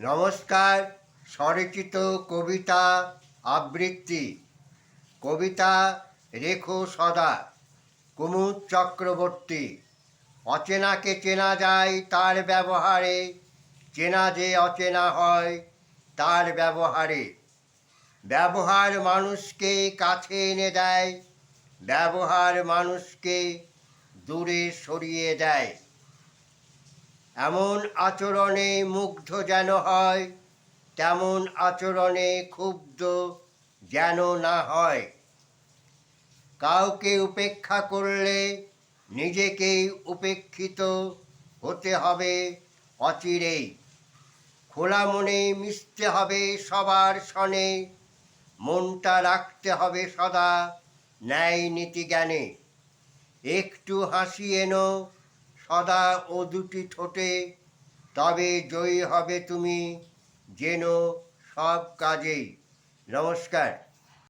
নমস্কার, স্বরচিত কবিতা আবৃত্তি। কবিতা রেখো সদা, কুমুদ চক্রবর্তী। অচেনাকে চেনা যায় তার ব্যবহারে, চেনা যে অচেনা হয় তার ব্যবহারে। ব্যবহার মানুষকে কাছে এনে দেয়, ব্যবহার মানুষকে দূরে সরিয়ে দেয়। এমন আচরণে মুগ্ধ যেন হয়, তেমন আচরণে ক্ষুব্ধ যেন না হয়। কাউকে উপেক্ষা করলে নিজেকেই উপেক্ষিত হতে হবে অচিরেই। খোলা মনে মিশতে হবে সবার সনে, মনটা রাখতে হবে সদা ন্যায় নীতি জ্ঞানে। একটু হাসি এনো সদা ও দুটি ঠোঁটে তবে জয়ী হবে তুমি যেন সব কাজেই। নমস্কার।